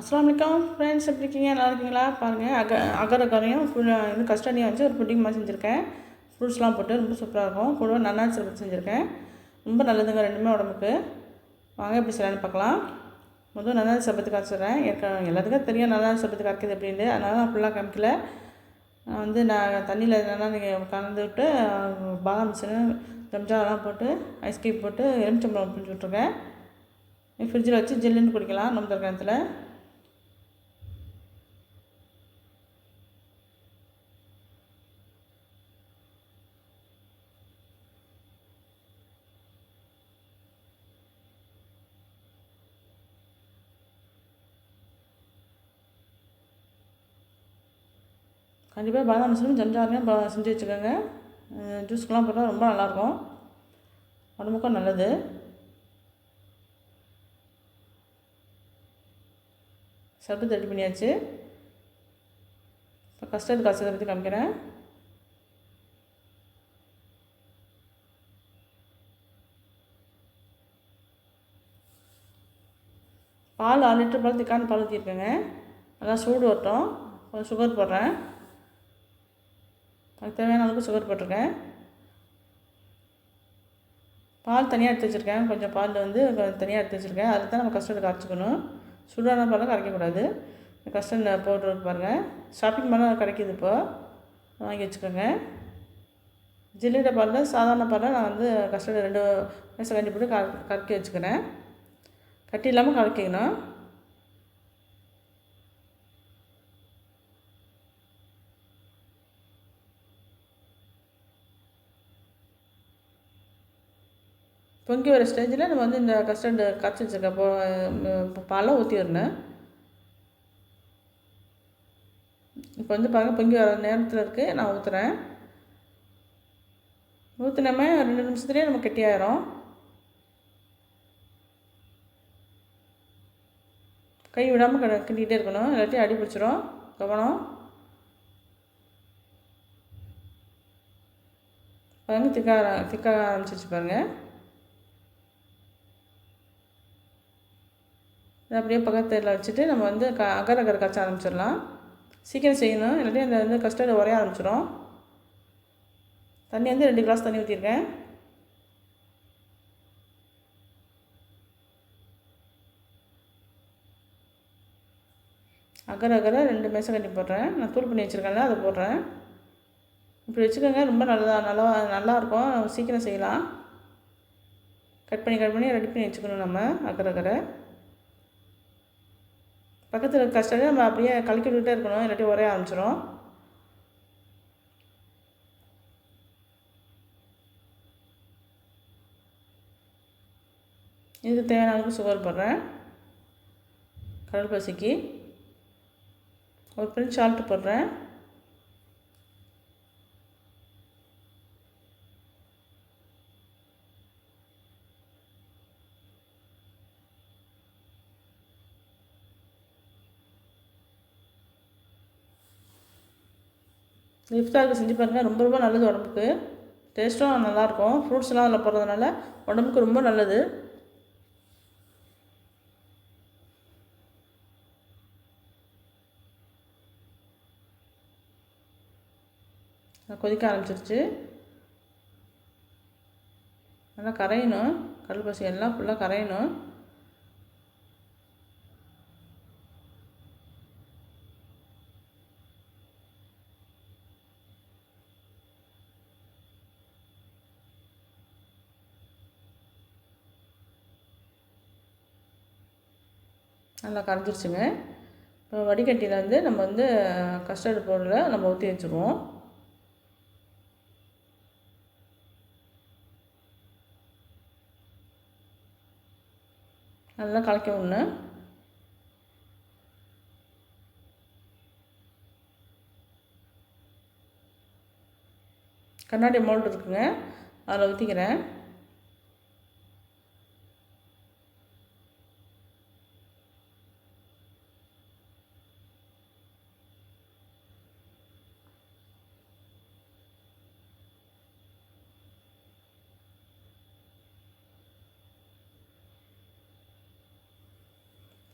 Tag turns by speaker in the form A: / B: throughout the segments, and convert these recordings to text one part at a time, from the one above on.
A: அஸ்லாம் வலைக்கம் ஃப்ரெண்ட்ஸ் எப்படி இருக்கீங்க? நல்லா இருக்கீங்களா? பாருங்கள் அக அகர அகரையும் இது கஸ்டர்டியும் வச்சு ஒரு புட்டிங் மாதிரி செஞ்சுருக்கேன். ஃப்ரூட்ஸ்லாம் போட்டு ரொம்ப சூப்பராக இருக்கும். கூட நன்னாரி சர்பத் செஞ்சுருக்கேன். ரொம்ப நல்லதுங்க ரெண்டுமே உடம்புக்கு. வாங்க எப்படி செய்யலான்னு பார்க்கலாம். முதல் நன்னாரி சர்பத்து காய்ச்சிடுறேன் எனக்கு எல்லாத்துக்கும் தெரியும் நன்னாரி சர்பத்து காய்க்குது அப்படின்னு அதனால நான் ஃபுல்லாக காமிக்கல. நான் வந்து நான் தண்ணியில் நீங்கள் கலந்து விட்டு பாதாம் மிஷினு ஜம்ஜாலாம் போட்டு ஐஸ்கிரீம் போட்டு எலுமிச்சம்பழம் பிடிச்சி விட்ருக்கேன் ஃப்ரிட்ஜில் வச்சு ஜில்லுன்னு குடிக்கலாம். நம்ம தரக்காலத்தில் கண்டிப்பாக பாதாம் மிஸ்ரூம் ஜம்ஜாரையும் செஞ்சு வச்சுக்கோங்க. ஜூஸ்க்கெலாம் போட்டால் ரொம்ப நல்லாயிருக்கும். உடம்புக்கும் நல்லது. சர்பத்து ரெடி பண்ணியாச்சு. இப்போ கஸ்டர்ட் காய்ச்சதை பற்றி காமிக்கிறேன். பால் ஆறு லிட்டர் பால் திக்கான பால் ஊற்றிருக்கேங்க நல்லா சூடு வரட்டும். கொஞ்சம் சுகர் போடுறேன். அதுக்கு தேவையான அளவுக்கு சுகர் போட்டிருக்கேன். பால் தனியாக எடுத்து வச்சுருக்கேன். கொஞ்சம் பாலில் வந்து தனியாக எடுத்து வச்சுருக்கேன். அதுக்கு தான் நம்ம கஸ்டர்டு கரைச்சிக்கணும் சூடான பாலை கரைக்கக்கூடாது. கஸ்டர்ட் பவுட்ரு பாருங்கள் ஷாப்பிங் மாலில் கிடைக்கிது இப்போ. வாங்கி வச்சுக்கோங்க. ஜில்லிட பாலில் சாதாரண பாலில் நான் வந்து கஸ்டர்டு ரெண்டு வயசு கண்டி போட்டு கலக்கி வச்சுக்கிறேன். கட்டி இல்லாமல் கலக்கிக்கணும் பொங்கி வர ஸ்டேஜில் நம்ம வந்து இந்த கஸ்டர்டு கரைச்சி வச்சுருக்க போ பாலை ஊற்றிடணும் இப்போ வந்து பாருங்கள் பொங்கி வர நேரத்தில் இருக்குது நான் ஊற்றுறேன் ஊற்றுனமே ரெண்டு நிமிஷத்துலேயே நம்ம கெட்டியாயிரும் கை விடாமல் க கிண்டிகிட்டே இருக்கணும். இல்லாட்டி அடி பிடிச்சிரும். கவனம். பாருங்கள் திக்காக திக்காக ஆரம்பிச்சிச்சு பாருங்கள் இதை அப்படியே பக்கத்தில் வச்சுட்டு நம்ம வந்து க அகர் அகர் காய்ச்ச ஆரம்பிச்சிடலாம். சீக்கிரம் செய்யணும். இல்லாட்டி அந்த வந்து கஸ்டர்டு உரைய ஆரம்பிச்சிடும். தண்ணி வந்து ரெண்டு கிளாஸ் தண்ணி ஊற்றிருக்கேன் அகர் அகரை ரெண்டு மேசம் கட்டி போடுறேன். நான் தூள் பண்ணி வச்சுருக்கேன்ல அதை போடுறேன். இப்படி வச்சுக்கோங்க ரொம்ப நல்லா நல்லா நல்லாயிருக்கும் சீக்கிரம் செய்யலாம். கட் பண்ணி கட் பண்ணி ரெடி பண்ணி வச்சுக்கணும் நம்ம அகர் அகரை. பக்கத்தில் கஷ்டம் நம்ம அப்படியே கலக்கி விட்டுட்டே இருக்கணும் இல்லாட்டி ஒரே ஆரம்பிச்சிடும் இதுக்கு தேவையான அளவுக்கு சுகர் போடுறேன். கடல் பசிக்கு. ஒரு பிரிஞ்ச் சால்ட்டு போடுறேன். இஃப்தாருக்கு செஞ்சு பாருங்கள் ரொம்ப ரொம்ப நல்லது உடம்புக்கு. டேஸ்ட்டும் நல்லாயிருக்கும். ஃப்ரூட்ஸ்லாம் அதில் போடுறதுனால உடம்புக்கு ரொம்ப நல்லது. கொதிக்க ஆரம்பிச்சிருச்சு. நல்லா கரையணும். கடல் பசி எல்லாம் ஃபுல்லாக கரையணும். நல்லா கரைஞ்சிருச்சுங்க. இப்போ வடிகட்டியில் வந்து நம்ம வந்து கஸ்டர்டு பவுடரை நம்ம ஊற்றி வச்சுருவோம். நல்லா கலக்க ஒன்று கண்ணாடி மோல்டு இருக்குங்க. அதில் ஊற்றிக்கிறேன்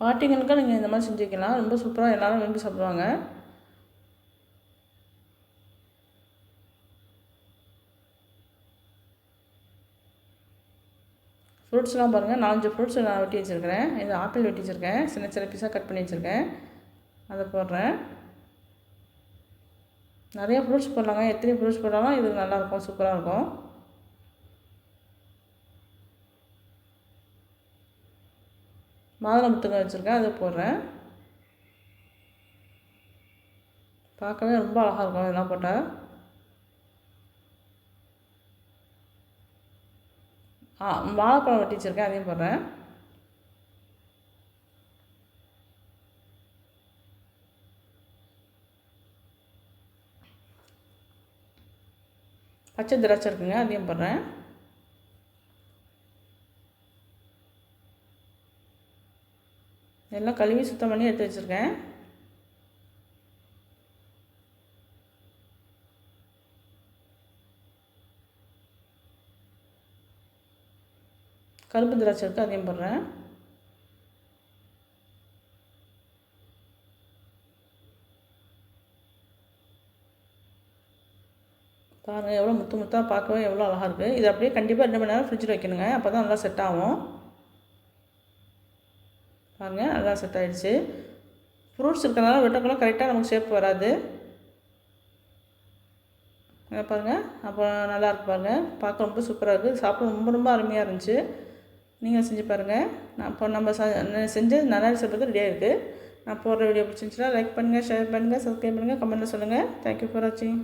A: பார்ட்டிங்களுக்கும் நீங்கள் இந்த மாதிரி செஞ்சு வைக்கலாம் ரொம்ப சூப்பராக எல்லோரும் விரும்பி சாப்பிடுவாங்க. ஃப்ரூட்ஸ்லாம் பாருங்கள் நாலஞ்சு ஃப்ரூட்ஸ் நான் வெட்டி வச்சுருக்கிறேன். இது ஆப்பிள் வெட்டி வச்சுருக்கேன். சின்ன சின்ன பீஸாக கட் பண்ணி வச்சுருக்கேன். அதை போடுறேன். நிறைய ஃப்ரூட்ஸ் போடலாங்க. எத்தனை ஃப்ரூட்ஸ் போட்டாலும் இது நல்லாயிருக்கும் சூப்பராக இருக்கும். மாதுளை முத்துங்க வச்சுருக்கேன் அதை போடுறேன். பார்க்கவே ரொம்ப அழகாக இருக்கும் இதெல்லாம் போட்டால் ஆ வாழைப்பழம் வெட்டி வச்சுருக்கேன் அதையும் போடுறேன். பச்சை திராட்சை இருக்குங்க அதையும் போடுறேன். எல்லாம் கழுவி சுத்தம் பண்ணி எடுத்து வச்சுருக்கேன். கருப்பு திராட்சை இருக்குது அதையும் போடுறேன். பாருங்கள் எவ்வளோ முத்து முத்தாக பார்க்கவே எவ்வளோ அழகாக இருக்குது இது அப்படியே கண்டிப்பாக ரெண்டு மணி நேரம் ஃப்ரிட்ஜில் வைக்கணுங்க அப்போ தான் நல்லா செட் ஆகும். பாருங்கள் நல்லா செட் ஆகிடுச்சு ஃப்ரூட்ஸ் இருக்கிறனால வெட்டக்குள்ள கரெக்டாக நமக்கு ஷேப் வராது. பாருங்கள் அப்போ நல்லா இருக்கு பாருங்கள் பார்க்க ரொம்ப சூப்பராக இருக்குது சாப்பிட ரொம்ப ரொம்ப அருமையாக இருந்துச்சு. நீங்கள் செஞ்சு பாருங்கள் நான் இப்போ நம்ம செஞ்சு நல்லா சொல்கிறது ரெடியாக இருக்குது நான் போடுற வீடியோ பிடிச்சிருந்துச்சுன்னா லைக் பண்ணுங்கள் ஷேர் பண்ணுங்கள் சப்ஸ்கிரைப் பண்ணுங்கள் கமெண்ட்டில் சொல்லுங்கள் தேங்க்யூ ஃபார் வாட்சிங்